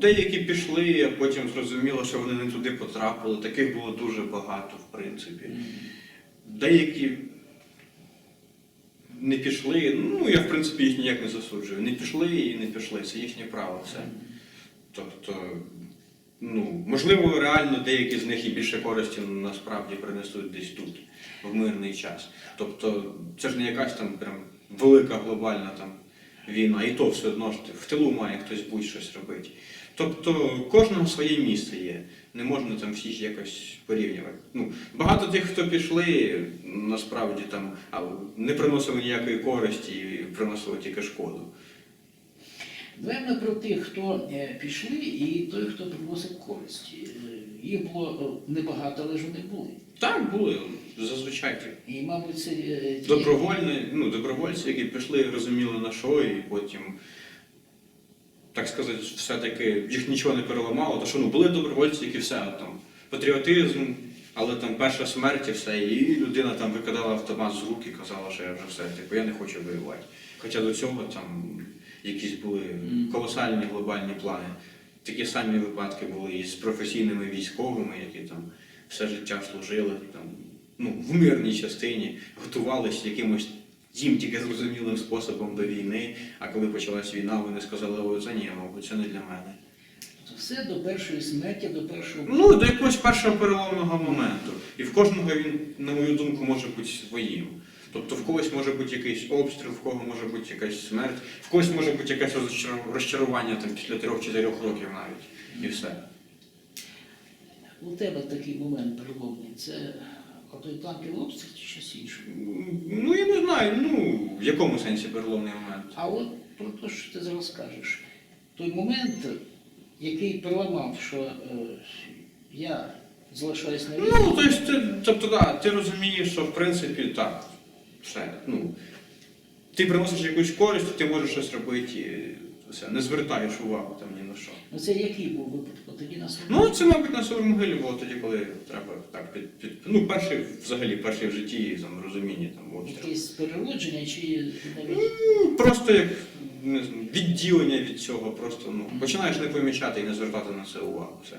деякі пішли, а потім зрозуміло, що вони не туди потрапили. Таких було дуже багато, в принципі. Деякі не пішли. Ну, я в принципі їх ніяк не засуджую. Не пішли і не пішли. Це їхнє право. Це. Тобто, ну, можливо, реально деякі з них і більше користі насправді принесуть десь тут, в мирний час. Тобто, це ж не якась там прям велика глобальна там війна, і то все одно ж в тилу має хтось будь-щось робити. Тобто кожному своє місце є. Не можна там всіх якось порівнювати. Ну, багато тих, хто пішли, насправді там не приносили ніякої користі і приносили тільки шкоду. Давай про тих, хто е, пішли, і той, хто приносив користь. Е, Їх було е, небагато, але ж вони були. Так, були зазвичай. І, мабуть, це Добровольні, ну, добровольці, які пішли, розуміли на що, і потім, так сказати, все-таки їх нічого не переламало. То що ну, були добровольці, які все там, патріотизм, але там перша смерть і все, і людина там викидала автомат з рук і казала, що я вже все, типу, я не хочу воювати. Хоча до цього там якісь були колосальні глобальні плани. Такі самі випадки були і з професійними військовими, які там все життя служили там, ну, в мирній частині, готувалися якимось їм тільки зрозумілим способом до війни. А коли почалась війна, вони сказали, ой, це ні, мабуть, це не для мене. Тобто все до першої смерті, до першого. Ну, до якогось першого переломного моменту. І в кожного він, на мою думку, може бути своїм. Тобто в когось може бути якийсь обстріл, в кого може бути якась смерть, в когось може бути якесь розчарування там, після трьох-чотирьох років навіть. І все. У тебе такий момент переломний. Це отой танковий обстріл чи щось інше. Ну, я не знаю, ну, в якому сенсі переломний момент. А от про те, що ти зараз кажеш, той момент, який переламав, що е, я залишаюсь на війні. Ну, то есть, тобто, да, ти розумієш, що в принципі так, все. Ну, ти приносиш якусь користь, ти можеш щось робити, все, не звертаєш увагу там ні на що. Ну це який був випадок? Тоді на Ну, це, мабуть, на Севергилі було тоді, коли треба так під, під ну, перший, взагалі, перший в житті там, розуміння там обстріл. якесь переродження чи навіть. Ну, Просто як не знаю, відділення від цього, просто ну, починаєш не помічати і не звертати на це увагу. Все.